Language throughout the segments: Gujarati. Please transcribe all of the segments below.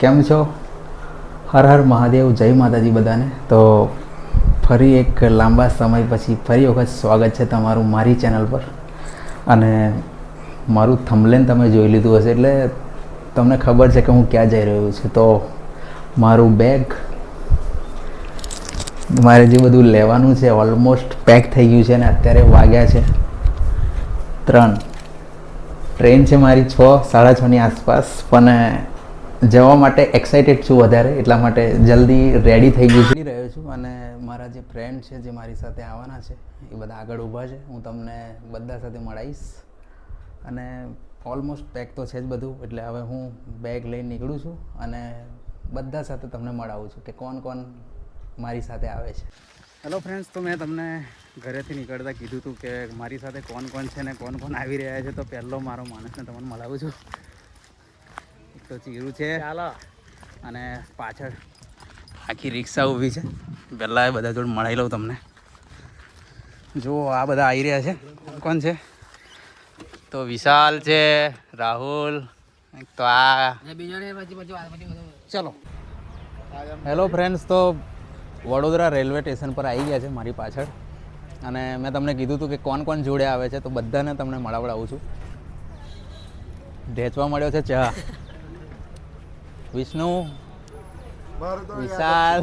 કેમ છો? હર હર મહાદેવ, જય માતાજી બધાને. તો ફરી એક લાંબા સમય પછી ફરી વખત સ્વાગત છે તમારું મારી ચેનલ પર. અને મારું થમલેન તમે જોઈ લીધું હશે એટલે તમને ખબર છે કે હું ક્યાં જઈ રહ્યો છું. તો મારું બેગ મારે જે બધું લેવાનું છે ઓલમોસ્ટ પેક થઈ ગયું છે અને અત્યારે વાગ્યા છે ત્રણ. ટ્રેન છે મારી છ, સાડા છની આસપાસ. પણ જવા માટે એક્સાઇટેડ છું વધારે એટલા માટે જલ્દી રેડી થઈ ગયું છું. રહ્યો છું અને મારા જે ફ્રેન્ડ છે જે મારી સાથે આવવાના છે એ બધા આગળ ઊભા છે. હું તમને બધા સાથે મળાવીશ અને ઓલમોસ્ટ પેક તો છે જ બધું એટલે હવે હું બેગ લઈને નીકળું છું અને બધા સાથે તમને મળાવું છું કે કોણ કોણ મારી સાથે આવે છે. હેલો ફ્રેન્ડ્સ તો મેં તમને ઘરેથી નીકળતા કીધું હતું કે મારી સાથે કોણ કોણ છે ને કોણ કોણ આવી રહ્યા છે તો પહેલો મારો માણસને તમને મળાવું છું. તો ચીરું છે. ચાલો. અને પાછળ આખી રિક્ષા ઊભી છે. પહેલાં બધા જોડે મળાવી લઉં તમને. જુઓ આ બધા આવી રહ્યા છે. કોણ છે? તો વિશાલ છે રાહુલ તો આ. ચલો. હેલો ફ્રેન્ડ્સ તો વડોદરા રેલવે સ્ટેશન પર આવી ગયા છે મારી પાછળ. અને મેં તમને કીધું હતું કે કોણ કોણ જોડે આવે છે તો બધાને તમને મળાવડાવું છું. ઢેચવા મળ્યો છે ચા. વિષ્ણુ વિશાલ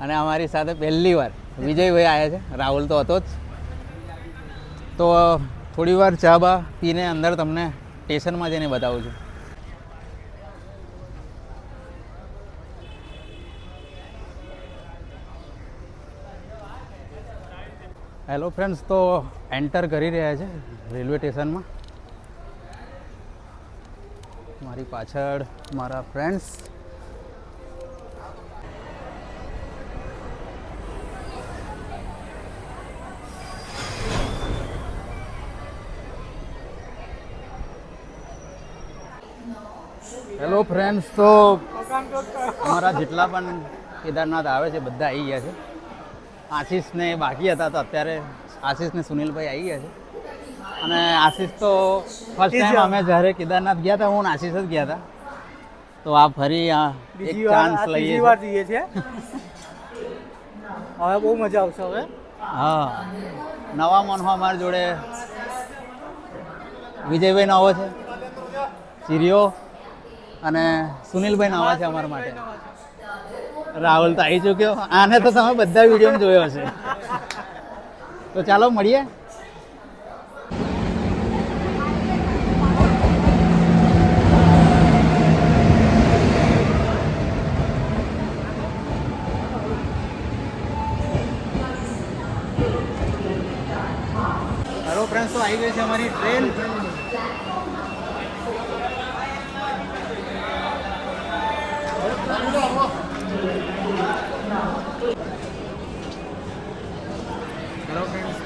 અને અમારી સાથે પહેલી વાર વિજયભાઈ આવ્યા છે. રાહુલ તો હતો જ. તો થોડી વાર ચા બા પીને અંદર તમને સ્ટેશનમાં જઈને બતાવું છું. હેલો ફ્રેન્ડ્સ તો એન્ટર કરી રહ્યા છે રેલવે સ્ટેશનમાં. મારી પાછળ મારા ફ્રેન્ડ્સ હેલો ફ્રેન્ડ્સ તો અમારા જેટલા પણ કેદારનાથ આવે છે, બધા આવી ગયા છે. આશીષને બાકી હતા, તો અત્યારે આશીષને સુનિલભાઈ આવી ગયા છે. અને આશીષ તો ફર્સ્ટ ટાઈમ અમે જ્યારે કેદારનાથ ગયા હતા હું આશીષ જ ગયા હતા તો આ ફરી એક ચાન્સ લઈએ. વાર જઈએ છે હવે બહુ મજા આવશે હવે. હા. નવા મનમાં અમારી જોડે વિજયભાઈ નવો છે ચીરિયો અને સુનિલભાઈ નવા છે અમારા માટે. રાહુલ તો આવી ચૂક્યો. આને તો તમે બધા વીડિયો જોયો હશે. તો ચાલો મળીએ હેલો ફ્રેન્ડ્સ તો આવી ગઈ છે અમારી ટ્રેન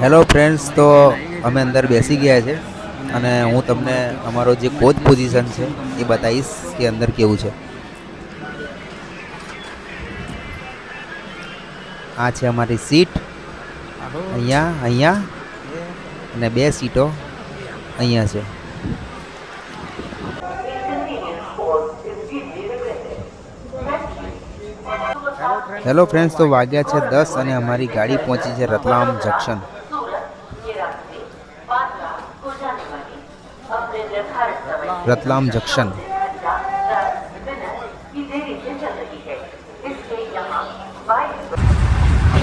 હેલો ફ્રેન્ડ્સ તો અમે અંદર બેસી ગયા છે અને હું તમને અમારો જે કોચ પોઝિશન છે એ બતાવીશ કે અંદર કેવું છે. આ છે અમારી સીટ અહીંયા અહીંયા અને બે સીટો અહીંયા છે. હેલો ફ્રેન્ડ્સ તો વાગ્યા છે દસ અને અમારી ગાડી પહોંચી છે રતલામ જંકશન રતલામ જંકશન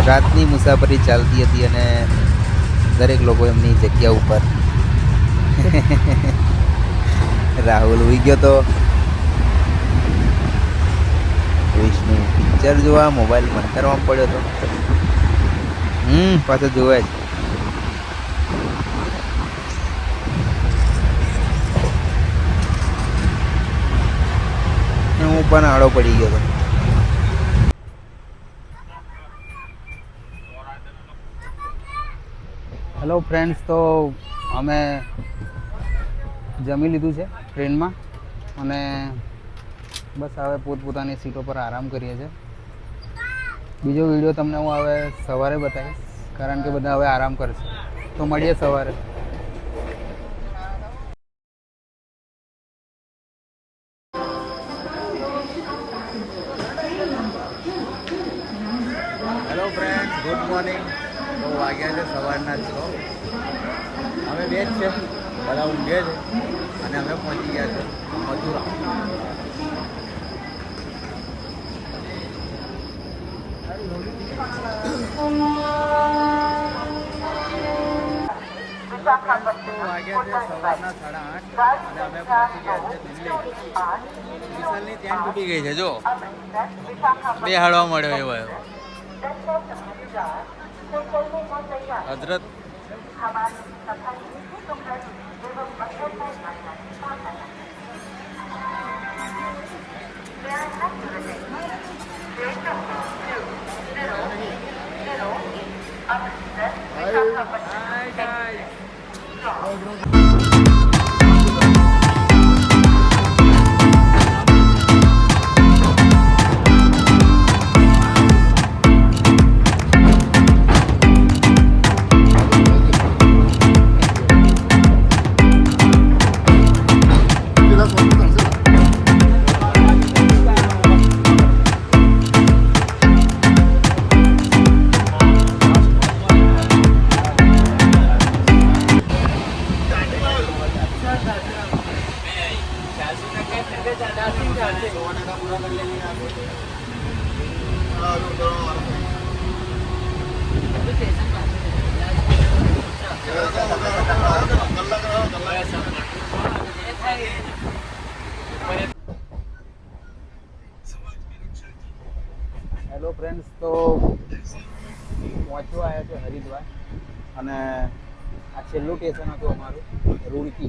રાતની મુસાફરી ચાલતી હતી અને દરેક લોકો એમની જગ્યા ઉપર રાહુલ ઉઈ ગયો તો. વિષ્ણુ પિક્ચર જોવા મોબાઈલ બંધ કરવામાં પડ્યો તો હમ, પાછો જોવે જ હું પણ આડો પડી ગયો હતો. હેલો ફ્રેન્ડ્સ તો અમે જમી લીધું છે ટ્રેનમાં અને બસ હવે પોતપોતાની સીટો પર આરામ કરીએ છીએ. બીજો વીડિયો તમને હું હવે સવારે બતાવીશ, કારણ કે બધા હવે આરામ કરશે તો મળીએ સવારે. હેલો ફ્રેન્ડ ગુડ મોર્નિંગ તો વાગ્યા છે સવારના છો. અમે બે છે. બધા ઊંઘે છે. અને અમે પહોંચી ગયા છે મથુરા. સાડા આઠ અને અમે ગઈ છે, જો. બે હાડવા મળ્યો એવો એવો. હજરત હેલો સ્ટેશન હતું અમારું, રૂડકી.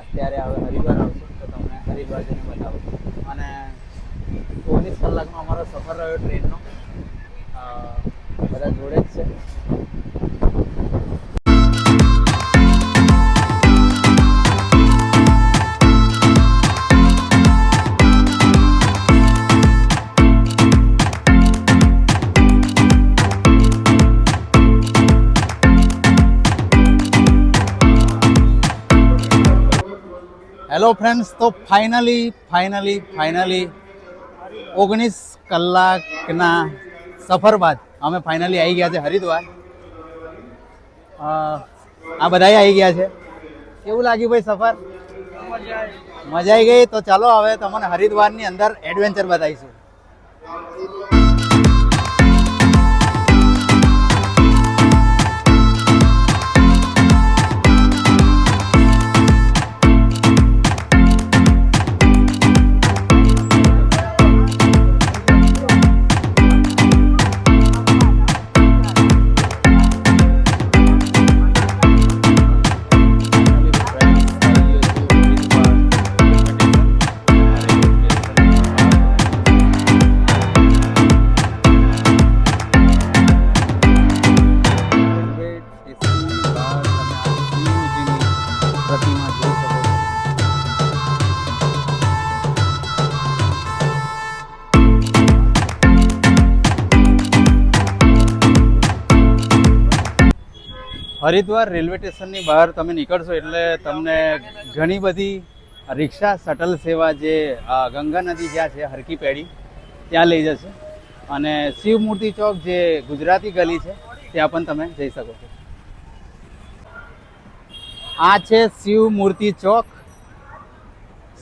અત્યારે હવે હરિદ્વાર આવશે, તો તમને હરિદ્વાર જઈને બતાવું. અને ચોવીસ કલાકનો અમારો સફર રહ્યો ટ્રેનનો. બધા જોડે જ છે. ફ્રેન્ડ્સ તો ફાઇનલી ફાઇનલી ફાઇનલી ઓગણીસ કલાકના સફર બાદ અમે ફાઇનલી આવી ગયા છે હરિદ્વાર. આ બધાય આવી ગયા છે. કેવું લાગ્યું ભાઈ સફર? મજા આવી. ગઈ? તો ચાલો હવે તમને હરિદ્વારની અંદર એડવેન્ચર બતાવીશું. હરિદ્વાર રેલવે સ્ટેશનની બહાર તમે નીકળશો એટલે તમને ઘણી બધી રિક્ષા, શટલ સેવા જે ગંગા નદી જ્યાં છે હરકી પેઢી, ત્યાં લઈ જશે. અને શિવમૂર્તિ ચોક જે ગુજરાતી ગલી છે, ત્યાં પણ તમે જઈ શકો છો. આ છે શિવમૂર્તિ ચોક.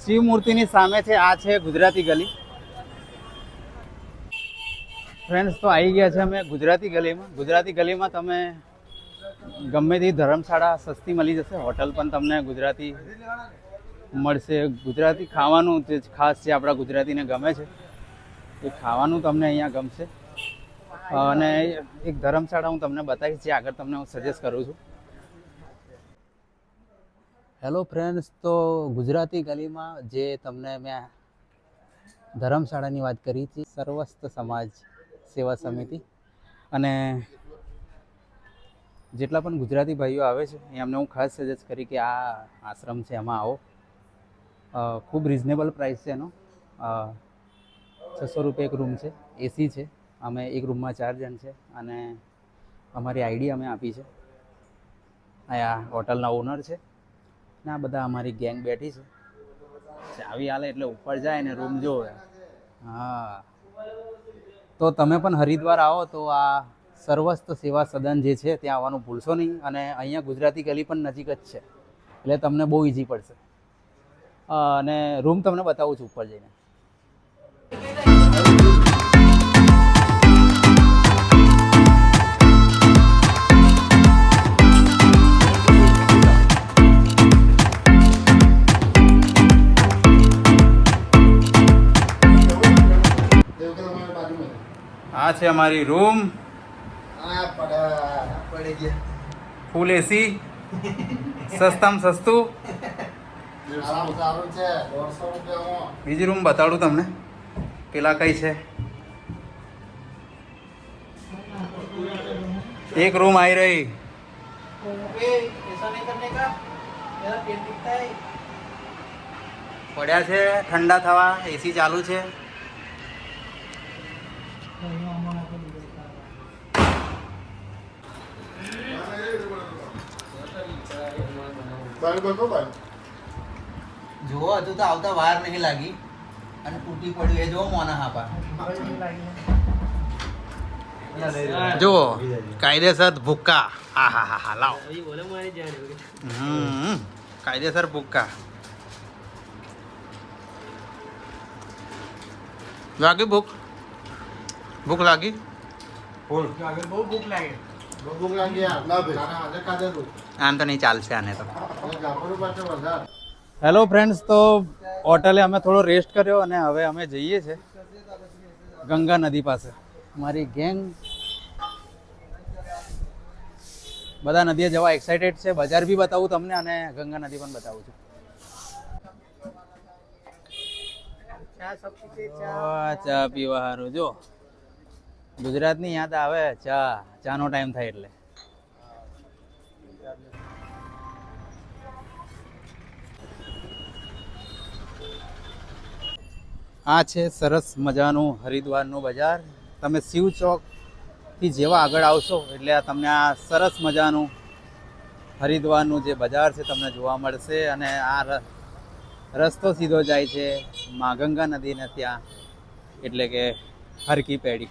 શિવમૂર્તિની સામે છે, આ છે ગુજરાતી ગલી. ફ્રેન્ડ્સ તો આવી ગયા છે અમે ગુજરાતી ગલીમાં. ગુજરાતી ગલીમાં તમે ગમે તે ધર્મશાળા સસ્તી મળી જશે, હોટલ પણ તમને ગુજરાતી મળશે. ગુજરાતી ખાવાનું જે ખાસ છે આપણા ગુજરાતીને ગમે છે, એ ખાવાનું તમને અહીંયા ગમશે. અને એક ધર્મશાળા હું તમને બતાવીશ, જે આગળ તમને હું સજેસ્ટ કરું છું. હેલો ફ્રેન્ડ્સ તો ગુજરાતી ગલીમાં જે તમને મેં ધર્મશાળાની વાત કરી હતી સર્વસ્થ સમાજ સેવા સમિતિ. અને જેટલા પણ ગુજરાતી ભાઈઓ આવે છે, એ અમને હું ખાસ સજેસ્ટ કરી કે આ આશ્રમ છે એમાં આવો. ખૂબ રિઝનેબલ પ્રાઇસ છે એનો. છસો રૂપિયા એક રૂમ છે એસી છે. અમે એક રૂમમાં ચાર જણ છે અને અમારી આઈડી અમે આપી છે. અહીંયા હોટલના ઓનર છે. ને આ બધા અમારી ગેંગ બેઠી છે. ચાવી હાલે એટલે ઉપર જાય ને રૂમ જોવે. હા. તો તમે પણ હરિદ્વાર આવો તો આ સર્વસ્ત સેવા સદન જે છે ત્યાં આવવાનું ભૂલશો નહીં અને અહીંયા ગુજરાતી ગલી પણ નજીક જ છે. એટલે તમને બહુ ઇઝી પડશે. અને રૂમ તમને બતાવું છું ઉપર જઈને. આ છે અમારી રૂમ ફૂલ એસી સસ્તામાં સસ્તું બીજી રૂમ બતાડું તમને પેલા કઈ છે એક રૂમ આવી રહી પડ્યા છે ઠંડા થવા એસી ચાલુ છે જુઓ હજુ તો આવતા વાર નહીં લાગી. અને તૂટી પડ્યું. એ જો મોના હાપા. જુઓ કાયદેસર ભૂક્કા. હા હા હા હા લાવો. હમ કાયદેસર ભૂક્કા. લાગી? ભૂખ ભૂખ લાગી આમ તો નહીં ચાલશે આને તો. હેલો ફ્રેન્ડ્સ તો હોટલે અમે થોડો રેસ્ટ કર્યો અને હવે અમે જઈએ છીએ ગંગા નદી પાસે. મારી ગેંગ બધા નદીએ જવા એક્સાઇટેડ છે. બજાર બી બતાવું તમને અને ગંગા નદી પણ બતાવું છું. ચા પીવા સારું જો ગુજરાતની યાદ આવે ચા. ચાનો ટાઈમ થાય એટલે. આ છે સરસ મજાનું હરિદ્વારનું બજાર. તમે શિવ ચોકથી જેવા આગળ આવશો એટલે આ તમને આ સરસ મજાનું હરિદ્વારનું જે બજાર છે તમને જોવા મળશે અને આ રસ્તો સીધો જાય છે મા ગંગા નદીને ત્યાં. એટલે કે હરકી પેડી.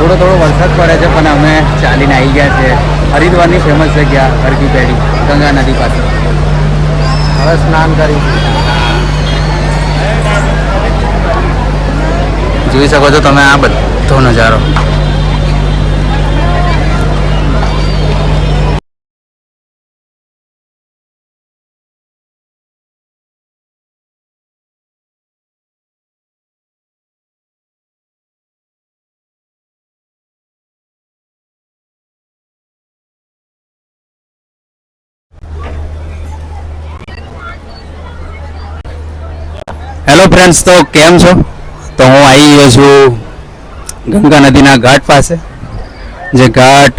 થોડો થોડો વરસાદ પડે છે પણ અમે ચાલીને આવી ગયા છે હરિદ્વારની ગયા જગ્યા પેઢી ગંગા નદી પાસે. હવે સ્નાન કરી જોઈ શકો છો તમે આ બધો નજારો ફ્રેન્ડ્સ તો કેમ છો? તો હું આવી ગયો છું ગંગા નદીના ઘાટ પાસે. જે ઘાટ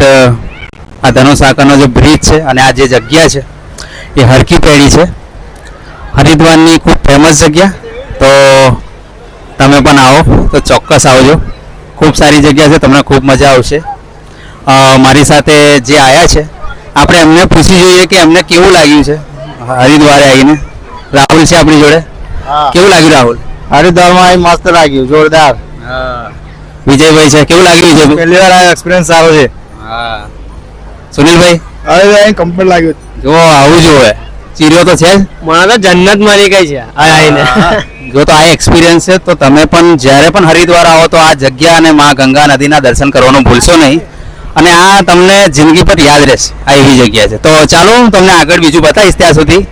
આ ધનુષાકરનો જે બ્રિજ છે અને આ જે જગ્યા છે, એ હરકી પેઢી છે. હરિદ્વારની ખૂબ ફેમસ જગ્યા. તો તમે પણ આવો, તો ચોક્કસ આવજો. ખૂબ સારી જગ્યા છે, તમને ખૂબ મજા આવશે. મારી સાથે જે આવ્યા છે, આપણે એમને પૂછી જોઈએ કે એમને કેવું લાગ્યું છે. હરિદ્વારે આવીને. રાહુલ છે આપણી જોડે. કેવું લાગ્યું રાહુલ? હરિદ્વારમાં આવી મસ્ત લાગ્યું જોરદાર. વિજયભાઈ છે. કેવું લાગ્યું છે પહેલી વાર આ એક્સપિરિયન્સ સારો છે. હા. સુનિલભાઈ? અરે ભાઈ કમ્પ્લીટ લાગ્યું. જો આવું જોવે ચીર્યો તો છે જ. મને તો જન્નત મળી ગઈ છે આ આઈને. જો તો આ એક્સપિરિયન્સ છે તો તમે પણ જ્યારે પણ હરિદ્વાર આવો તો આ જગ્યા અને મા ગંગા નદીના દર્શન કરવાનું ભૂલશો નહીં. અને આ તમને જિંદગી પર યાદ રહેશે આ એવી જગ્યા છે. તો ચાલો હું તમને આગળ બીજું બતાવીશ ત્યાં સુધી.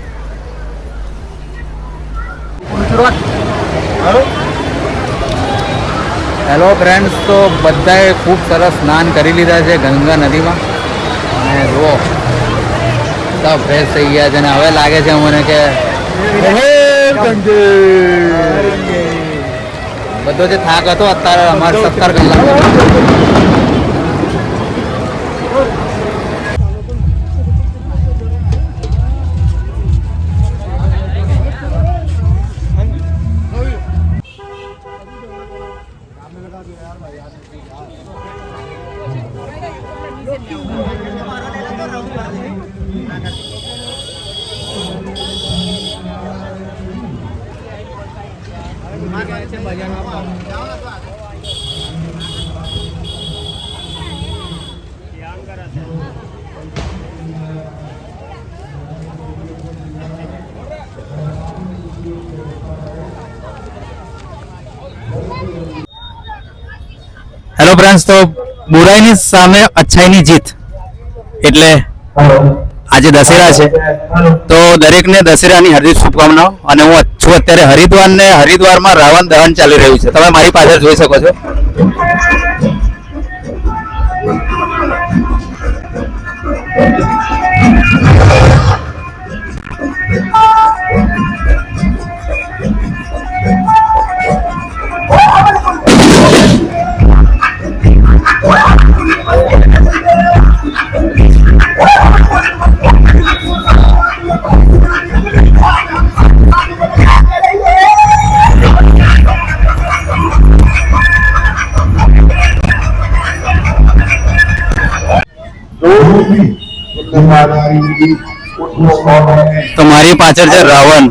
હેલો. ફ્રેન્ડ્સ તો બધાએ ખૂબ સરસ સ્નાન કરી લીધા છે ગંગા નદીમાં. અને જુઓ બધા ફ્રેશ થઈ ગયા છે અને હવે લાગે છે મને કે બધો જે થાક હતો અત્યારે અમારે સત્તર કલાક હેલો ફ્રેન્ડ્સ, તો બુરાઈની સામે અચ્છાઈની જીત. એટલે આજે દશેરા છે. તો દરેકને દશેરાની હાર્દિક શુભકામનાઓ. અને હું છું અત્યારે હરિદ્વારને હરિદ્વારમાં રાવણ દહન ચાલી રહ્યું છે. તમે મારી પાછળ જોઈ શકો છો. તો મારી પાછળ છે રાવણ.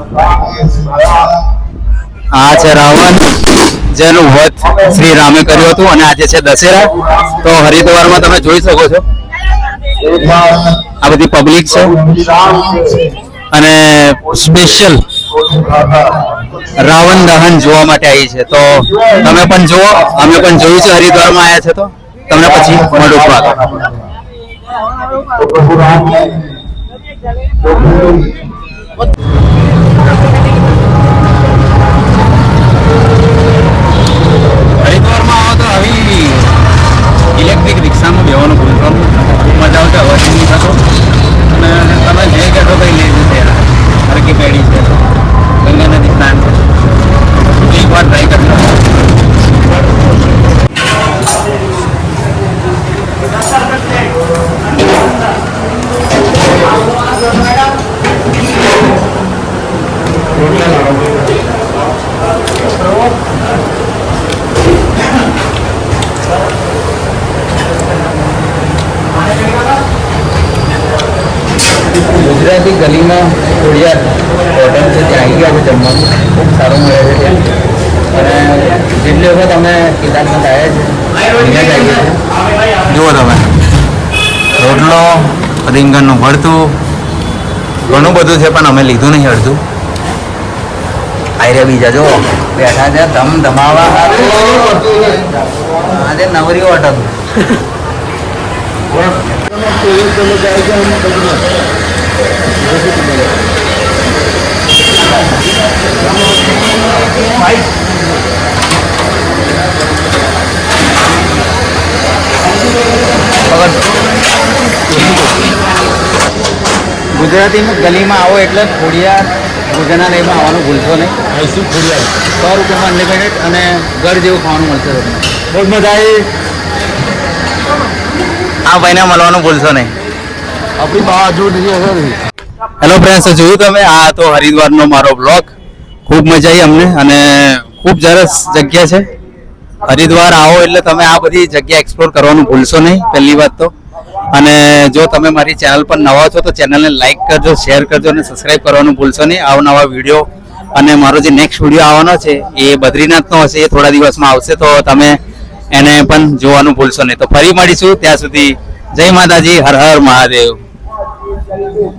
આ છે રાવણ, જેનું વધ શ્રી રામે કર્યું હતું અને આજે છે દશેરા. તો હરિદ્વારમાં તમે જોઈ શકો છો. આ બધી પબ્લિક છે. અને સ્પેશિયલ રાવણ દહન જોવા માટે આવી છે. તો તમે પણ જુઓ, અમે પણ જોયું છે હરિદ્વારમાં આવ્યા છે તો. તમને પછી મળું. હરિદ્વારમાં આવો તો આવી ઇલેક્ટ્રિક રિક્ષામાં બેવાનું ભૂલતો ખૂબ મજા આવશે અવાજ નહીં થતો. અને તમે જે કહેશો કંઈ લઈ જશે હરકી પેઢી છે. ગંગા નદી સ્નાન છે એક વાર ટ્રાય કરજો ગુજરાતી ગલીમાં ખોડિયાર હોટલ છે ત્યાં આવી ગયા છે જમવાનું. ખૂબ સારું મળે છે ત્યાં. અને જેટલી વખત અમે કેદારનાથ આવ્યા છે જુઓ તમે. રોટલો રીંગણનું ભરતું ઘણું બધું છે પણ અમે લીધું નહીં અડધું. આયરે બીજા જો બેઠા છે ધમ ધમાવા. આજે નવરી હોટલ. ગુજરાતીમાં ગલીમાં આવો એટલે ખોડિયાર ભોજનાલયમાં આવવાનું ભૂલશો નહીં. આઈસી ખોડિયાર. સો રૂપિયામાં અનલિમિટેડ અને ઘર જેવું ખાવાનું મળશે તમને. બહુ મજા આવી. આ ભાઈને મળવાનું ભૂલશો નહીં. આપણી બાજુ હેલો ફ્રેન્ડ્સ જોયું તમે? આ તો હરિદ્વારનો મારો બ્લોગ ખૂબ મજા આવી અમને અને ખૂબ સરસ જગ્યા છે. હરિદ્વાર આવો એટલે તમે આ બધી જગ્યા એક્સપ્લોર કરવાનું ભૂલશો નહીં, પહેલી વાત તો. અને જો તમે મારી ચેનલ પર નવા છો તો ચેનલને લાઈક કરજો શેર કરજો અને સબસ્ક્રાઇબ કરવાનું ભૂલશો નહીં. આવનવા વીડિયો અને મારો જે નેક્સ્ટ વીડિયો આવવાનો છે એ બદ્રીનાથનો હશે, એ થોડા દિવસમાં આવશે તો તમે એને પણ જોવાનું ભૂલશો નહીં. તો ફરી મળીશું, ત્યાં સુધી જય માતાજી, હર હર મહાદેવ. Thank you.